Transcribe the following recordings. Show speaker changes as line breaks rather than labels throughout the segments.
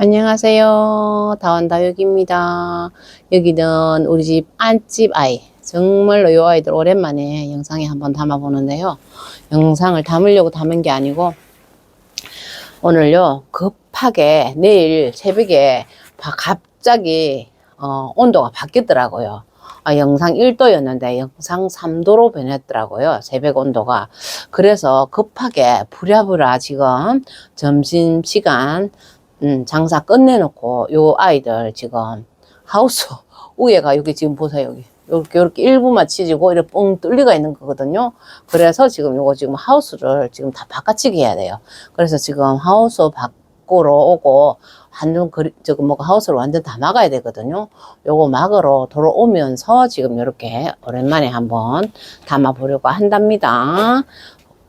안녕하세요. 다원다육입니다. 여기는 우리 집 안집 아이. 정말로 요 아이들 오랜만에 영상에 한번 담아보는데요. 영상을 담으려고 담은 게 아니고, 오늘요, 급하게 내일 새벽에 바- 갑자기, 어, 온도가 바뀌더라고요. 아, 영상 1도였는데 영상 3도로 변했더라고요. 새벽 온도가. 그래서 급하게 부랴부랴 지금 점심시간 음, 장사 끝내놓고 요 아이들 지금 하우스 위에가 여기 지금 보세요 여기 이렇게 이렇게 일부만 치지고 이렇게 뻥 뚫리가 있는 거거든요. 그래서 지금 요거 지금 하우스를 지금 다 바꿔치기 해야 돼요. 그래서 지금 하우스 밖으로 오고 완전 그리 저거 뭐가 하우스를 완전 다 막아야 되거든요. 요거 막으러 돌아오면서 지금 이렇게 오랜만에 한번 담아 보려고 한답니다.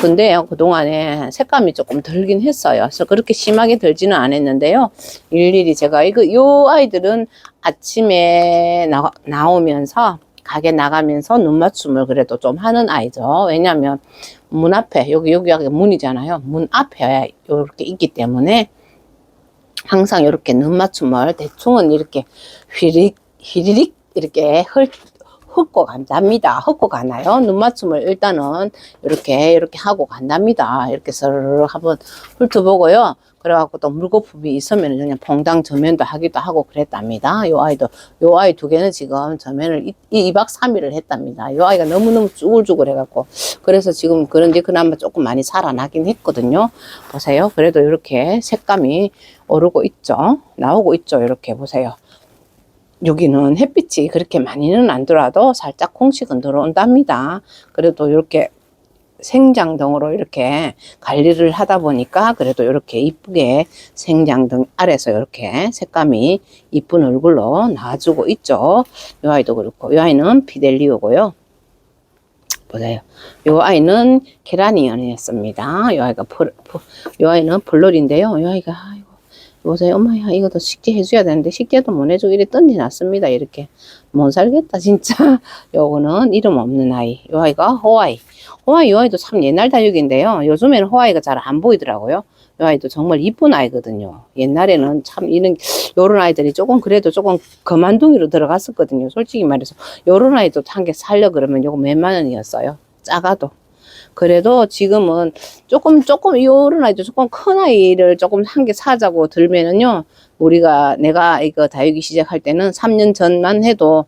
근데요, 그동안에 색감이 조금 들긴 했어요. 그래서 그렇게 심하게 들지는 않았는데요. 일일이 제가, 이거, 요 아이들은 아침에 나, 나오면서, 가게 나가면서 눈 맞춤을 그래도 좀 하는 아이죠. 왜냐면, 문 앞에, 여기, 여기, 여기 문이잖아요. 문 앞에 이렇게 있기 때문에, 항상 이렇게 눈 맞춤을 대충은 이렇게 휘릭, 휘리릭 이렇게 헐, 훑고 간답니다. 훑고 가나요? 눈 맞춤을 일단은 이렇게 이렇게 하고 간답니다. 이렇게 서르르 한번 훑어보고요. 그래갖고 또 물거품이 있으면 그냥 퐁당 저면도 하기도 하고 그랬답니다. 요 아이도 요 아이 두 개는 지금 저면을 이, 이 2박 3일을 했답니다. 요 아이가 너무너무 쭈글쭈글 해갖고 그래서 지금 그런지 그나마 조금 많이 살아나긴 했거든요. 보세요. 그래도 이렇게 색감이 오르고 있죠. 나오고 있죠. 이렇게 보세요. 여기는 햇빛이 그렇게 많이는 안 들어와도 살짝 공식은 들어온답니다. 그래도 이렇게 생장등으로 이렇게 관리를 하다 보니까 그래도 이렇게 이쁘게 생장등 아래서 이렇게 색감이 이쁜 얼굴로 나와주고 있죠. 이 아이도 그렇고 이 아이는 피델리오고요. 보세요. 이 아이는 계란이언이었습니다. 이 아이가 이 아이는 블롤인데요. 이 아이가 보세요. 엄마야, 이것도 식재 해줘야 되는데, 식재도 못 해주고, 이래 던지 놨습니다. 이렇게. 못 살겠다, 진짜. 요거는 이름 없는 아이. 요 아이가 호아이. 호아이, 요 아이도 참 옛날 다육인데요. 요즘에는 호아이가 잘 안 보이더라고요. 요 아이도 정말 이쁜 아이거든요. 옛날에는 참 이런, 요런 아이들이 조금 그래도 조금 거만둥이로 들어갔었거든요. 솔직히 말해서. 요런 아이도 한 개 살려 그러면 요거 몇만 원이었어요. 작아도. 그래도 지금은 조금 조금 요런 아이도 조금 큰 아이를 조금 한 개 사자고 들면은요 우리가 내가 이거 다육이 시작할 때는 3년 전만 해도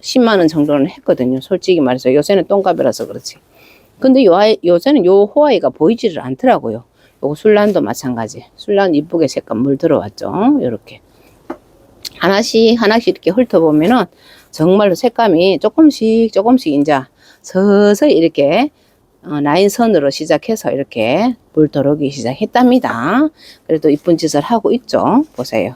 10만 원 정도는 했거든요. 솔직히 말해서. 요새는 똥값이라서 그렇지. 근데 요 아이 요새는 요 호아이가 보이지를 않더라고요. 요거 술란도 마찬가지. 술란 이쁘게 색감 물 들어왔죠. 요렇게. 하나씩 하나씩 이렇게 훑어보면은 정말로 색감이 조금씩 조금씩 이제 서서히 이렇게 어, 라인 선으로 시작해서 이렇게 물 들어오기 시작했답니다. 그래도 이쁜 짓을 하고 있죠. 보세요.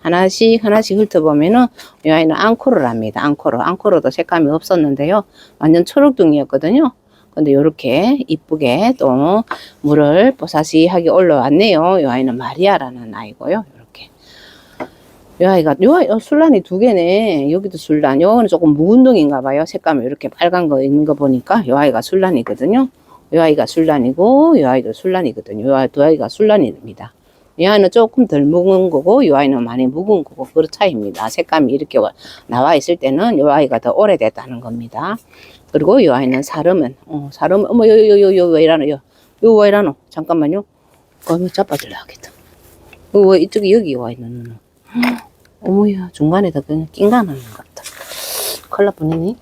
하나씩 하나씩 훑어보면은 이 아이는 앙코를 합니다. 앙코르. 앙코르도 색감이 없었는데요. 완전 초록둥이였거든요. 근데 이렇게 이쁘게 또 물을 뽀사시하게 올라왔네요. 이 아이는 마리아라는 아이고요. 이 아이가 요 아이, 어, 술란이 두 개네. 여기도 술란. 요거는 조금 묵은 동인가 봐요. 색감이 이렇게 빨간 거 있는 거 보니까 요 아이가 술란이거든요. 요 아이가 술란이고 요 아이도 술란이거든요. 요 아이 두 아이가 술란입니다. 이 아이는 조금 덜 묵은 거고 요 아이는 많이 묵은 거고 그 차이입니다. 색감이 이렇게 와- 나와 있을 때는 요 아이가 더 오래됐다는 겁니다. 그리고 요 아이는 사름은 어, 사름 어머 요요요요 왜 이러노 요요왜 이러노 잠깐만요. 거미 자빠질라 하겠다. 어, 왜 이쪽에 여기 와 있는 어머야 중간에다 그냥 낑가 나는 것 같다. 큰일 날 뻔했니?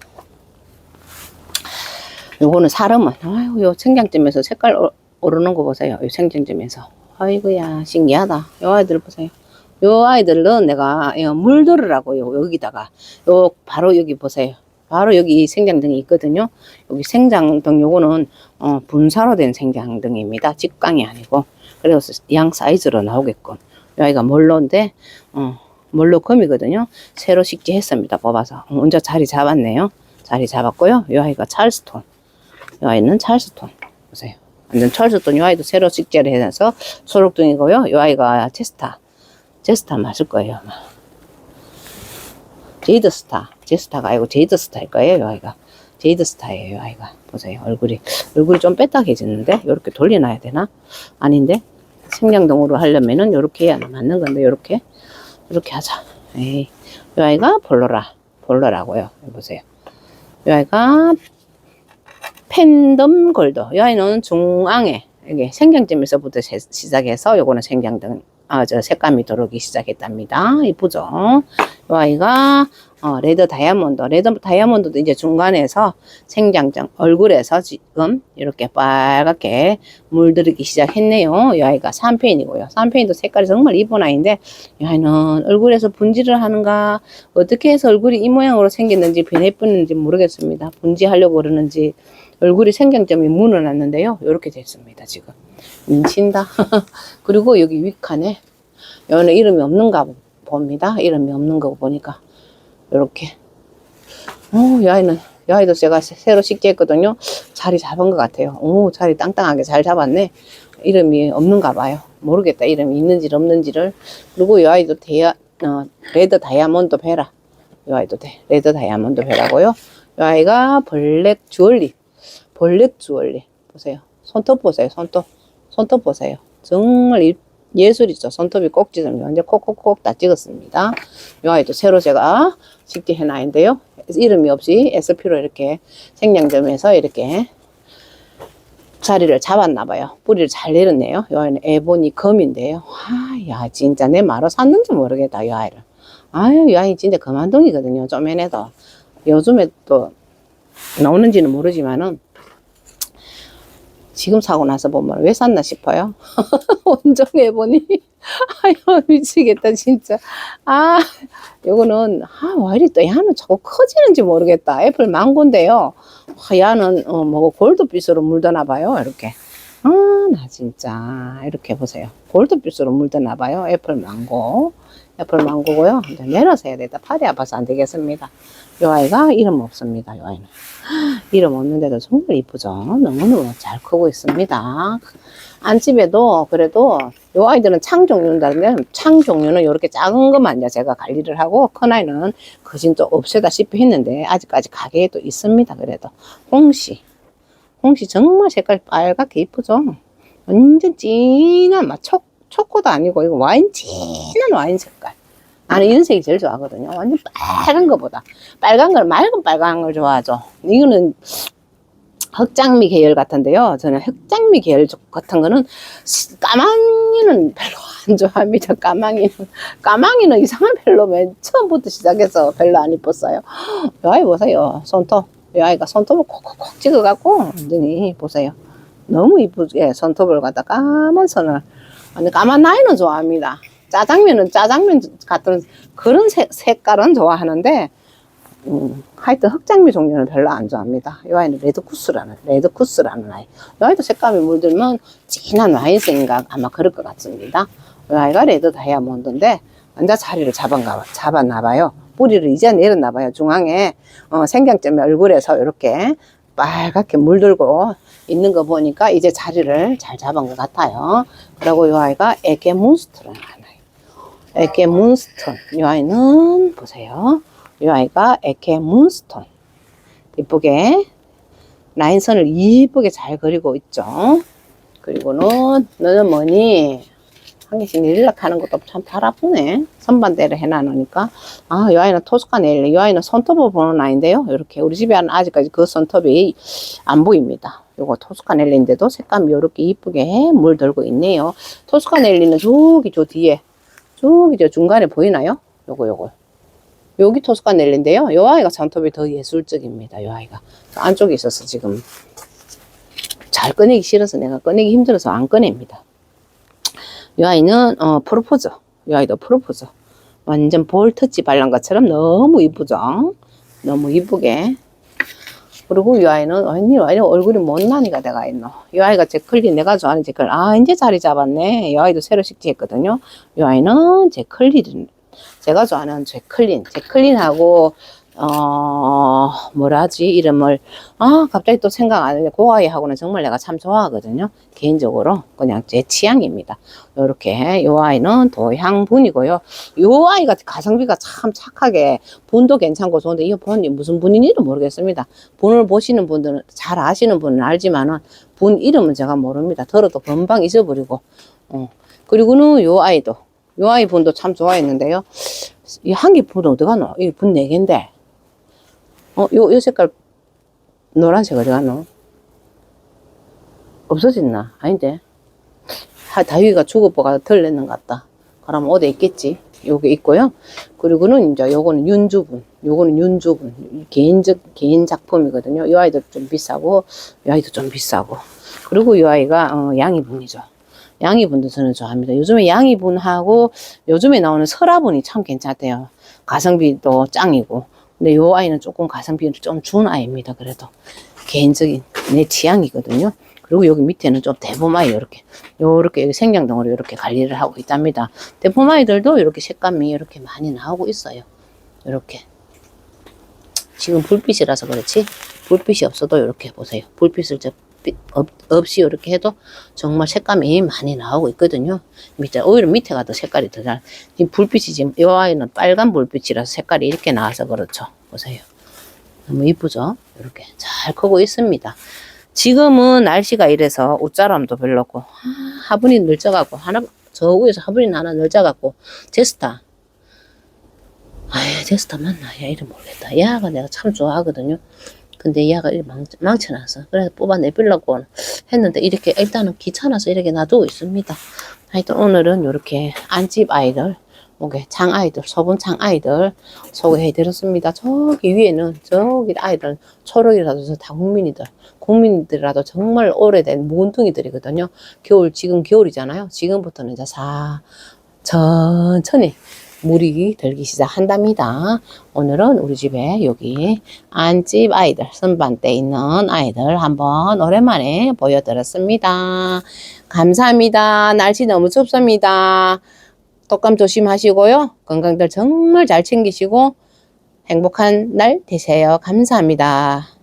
요거는 사람은 아이고 요 생장점에서 색깔 오- 오르는 거 보세요. 요 생장점에서 아이고야 신기하다. 요 아이들 보세요. 요 아이들은 내가 요 물들으라고 요 여기다가 요 바로 여기 보세요. 바로 여기 생장등이 있거든요. 여기 생장등 요거는 어, 분사로 된 생장등입니다. 직광이 아니고 그래서 양 사이즈로 나오게끔 요 아이가 몰로인데 어, 몰로 금이거든요. 새로 식재했습니다. 뽑아서 어, 혼자 자리 잡았네요. 자리 잡았고요. 요 아이가 찰스톤. 요 아이는 찰스톤. 보세요. 완전 찰스톤. 요 아이도 새로 식재를 해서 초록둥이고요. 요 아이가 제스타. 제스타 맞을 거예요. 아마. 제이드스타. 제스타가 아니고 제이드스타일 거예요. 요 아이가. 제이드스타예요. 요 아이가. 보세요. 얼굴이. 얼굴이 좀 빼딱해졌는데? 이렇게 돌려놔야 되나? 아닌데? 생량동으로 하려면은 요렇게 해야 맞는 건데 요렇게 이렇게 하자. 에이, 이 아이가 볼로라 볼로라고요. 보세요. 이 아이가 팬덤 골드. 이 아이는 중앙에 이게 생장점에서부터 세- 시작해서 요거는 생장등 아저 색감이 들어오기 시작했답니다. 이쁘죠? 이 아이가 어, 레드 다이아몬드, 레드 다이아몬드도 이제 중간에서 생장점 얼굴에서 지금 이렇게 빨갛게 물들이기 시작했네요. 이 아이가 3페인이고요. 3페인도 색깔이 정말 이쁜 아이인데 이 아이는 얼굴에서 분지를 하는가 어떻게 해서 얼굴이 이 모양으로 생겼는지 변해뿌는지 모르겠습니다. 분지하려고 그러는지 얼굴이 생장점이 무너났는데요. 이렇게 됐습니다. 지금 민친다. 그리고 여기 윗칸에 여기는 이름이 없는가 봅니다. 이름이 없는 거 보니까 이렇게. 어, 이 아이는 이 아이도 제가 새- 새로 식재했거든요. 자리 잡은 것 같아요. 오, 자리 땅땅하게 잘 잡았네. 이름이 없는가 봐요. 모르겠다. 이름이 있는지 없는지를. 그리고 이 아이도 데야, 어, 레드 다이아몬드 베라. 이 아이도 돼. 레드 다이아몬드 베라고요. 이 아이가 블랙 주얼리. 블랙 주얼리. 보세요. 손톱 보세요. 손톱. 손톱 보세요. 정말 이- 예술이죠. 손톱이 꼭지점 완전 콕콕콕 다 찍었습니다. 이 아이도 새로 제가 식재해 놨는데요. 이름이 없이 SP로 이렇게 생량점에서 이렇게 자리를 잡았나 봐요. 뿌리를 잘 내렸네요. 이 아이는 에보니 검인데요. 아, 야, 진짜 내 말로 샀는지 모르겠다, 이 아이를. 아유, 이 아이 진짜 그만동이거든요. 좀에도 요즘에 또 나오는지는 모르지만은 지금 사고 나서 보면 왜 샀나 싶어요. 원정해 보니 아유 미치겠다 진짜. 아 요거는 아 왜 이리 또 야는 자꾸 커지는지 모르겠다. 애플 망고인데요. 아, 야는 어, 뭐 골드빛으로 물드나 봐요. 이렇게. 아 나 진짜 이렇게 보세요. 골드빛으로 물드나 봐요. 애플 망고. 애플 망고고요. 이제 내려서 해야 되겠다. 팔이 아파서 안 되겠습니다. 요 아이가 이름 없습니다. 요 아이는. 이름 없는데도 정말 이쁘죠. 너무너무 잘 크고 있습니다. 안집에도 그래도 요 아이들은 창 종류는 다른데 창 종류는 이렇게 작은 것만 이제 제가 관리를 하고 큰 아이는 또 없애다시피 했는데 아직까지 가게에도 있습니다. 그래도 홍시 홍시 정말 색깔 빨갛게 이쁘죠. 완전 진한 막 초, 초코도 아니고 이거 와인 진한 와인 색깔. 나는 이런 색이 제일 좋아하거든요. 완전 빨간 거보다 빨간 걸 맑은 빨간 걸 좋아하죠. 이거는 흑장미 계열 같은데요. 저는 흑장미 계열 같은 거는 시- 까망이는 별로 안 좋아합니다. 까망이는 까망이는 이상한 별로 맨 처음부터 시작해서 별로 안 이뻤어요. 이 아이 보세요. 손톱. 이 아이가 손톱을 콕콕콕 찍어갖고 완전히 보세요. 너무 이쁘게 손톱을 갖다 까만 선을 아니 까만 나이는 좋아합니다. 짜장면은 짜장면 같은 그런 색, 색깔은 좋아하는데 음, 하여튼 흑장미 종류는 별로 안 좋아합니다. 이 아이는 레드쿠스라는, 레드쿠스라는 아이. 이 아이도 색감이 물들면 진한 와인색인가 아마 그럴 것 같습니다. 이 아이가 레드 다이아몬드인데, 완전 자리를 잡았나, 잡았나봐요. 뿌리를 이제 내렸나봐요. 중앙에, 어, 생장점에 얼굴에서 이렇게 빨갛게 물들고 있는 거 보니까 이제 자리를 잘 잡은 것 같아요. 그리고 이 아이가 에게 몬스터라는 아이. 에게 몬스터. 이 아이는, 보세요. 이 아이가 에케 문스톤 이쁘게 라인선을 이쁘게 잘 그리고 있죠 그리고는 너는 뭐니 한 개씩 내리락 하는 것도 참발 아프네 선반대를 해놔놓으니까 아이 아이는 토스카 네일이 아이는 손톱을 보는 아이인데요 이렇게 우리 집에 는 아직까지 그 손톱이 안 보입니다 요거 토스카 넬리인데도 색감이 이렇게 이쁘게 물들고 있네요 토스카 넬리는 저기 저 뒤에 저기 저 중간에 보이나요? 요거 요거 여기 토스카 넬린데요. 요 아이가 손톱이 더 예술적입니다. 요 아이가 저 안쪽에 있어서 지금 잘 꺼내기 싫어서 내가 꺼내기 힘들어서 안 꺼냅니다. 요 아이는 어 프로포즈. 요 아이도 프로포즈. 완전 볼 터치 발란 것처럼 너무 이쁘죠. 너무 이쁘게. 그리고 이 아이는 아니 이 아이는 얼굴이 못난이가 돼가 있노. 이 아이가 제 클린 내가 좋아하는 제 클린. 아 이제 자리 잡았네. 이 아이도 새로 식재했거든요. 이 아이는 제 클린 제가 좋아하는 제클린, 제클린하고 어 뭐라지 이름을 아 갑자기 또 생각 안 나는데 그 아이하고는 정말 내가 참 좋아하거든요 개인적으로 그냥 제 취향입니다 요렇게 요 아이는 도향분이고요 요 아이가 가성비가 참 착하게 분도 괜찮고 좋은데 이 분이 무슨 분인지는 모르겠습니다 분을 보시는 분들은 잘 아시는 분은 알지만은 분 이름은 제가 모릅니다 들어도 금방 잊어버리고 어. 그리고는 요 아이도 요 아이 분도 참 좋아했는데요. 이 한 개 분 어디 가노? 이분 네 개인데. 어, 요, 요 색깔 노란색 어디 가노? 없어졌나? 아닌데. 하, 다육이가 죽어보가 덜 냈는 것 같다. 그럼 어디 있겠지? 요게 있고요. 그리고는 이제 요거는 윤주분. 요거는 윤주분. 개인적, 개인 작품이거든요. 요 아이도 좀 비싸고, 요 아이도 좀 비싸고. 그리고 요 아이가, 어, 양이분이죠. 양이분도 저는 좋아합니다. 요즘에 양이분하고 요즘에 나오는 설화분이 참 괜찮대요. 가성비도 짱이고. 근데 요 아이는 조금 가성비를 좀준 아이입니다. 그래도 개인적인 내 취향이거든요. 그리고 여기 밑에는 좀 대포마이 이렇게 요렇게 여기 생장동으로 이렇게 관리를 하고 있답니다. 대포마이들도 이렇게 색감이 이렇게 많이 나오고 있어요. 이렇게 지금 불빛이라서 그렇지 불빛이 없어도 이렇게 보세요. 불빛을 없, 없이 이렇게 해도 정말 색감이 많이 나오고 있거든요. 밑에 오히려 밑에가 더 색깔이 더 잘. 지금 불빛이 지금 이 아이는 빨간 불빛이라서 색깔이 이렇게 나와서 그렇죠. 보세요. 너무 이쁘죠? 이렇게 잘 크고 있습니다. 지금은 날씨가 이래서 옷자람도 별로 없고 하, 화분이 늘져갖고 하나 저 위에서 화분이 하나 늘져갖고 제스타 아 제스타 맞나? 야 이름 모르겠다. 얘가 내가 참 좋아하거든요. 근데 얘가 이렇게 망, 망쳐놨어. 그래서 뽑아내보려고 했는데 이렇게 일단은 귀찮아서 이렇게 놔두고 있습니다. 하여튼 오늘은 이렇게 안집 아이들, 뭐게 장 아이들, 소분 장 아이들 소개해드렸습니다. 저기 위에는 저기 아이들 초록이라도 다 국민이들, 국민들이라도 정말 오래된 몬둥이들이거든요. 겨울 지금 겨울이잖아요. 지금부터는 이제 사 천천히 물이 들기 시작한답니다. 오늘은 우리 집에 여기 안집 아이들, 선반대 있는 아이들 한번 오랜만에 보여드렸습니다. 감사합니다. 날씨 너무 춥습니다. 독감 조심하시고요. 건강들 정말 잘 챙기시고 행복한 날 되세요. 감사합니다.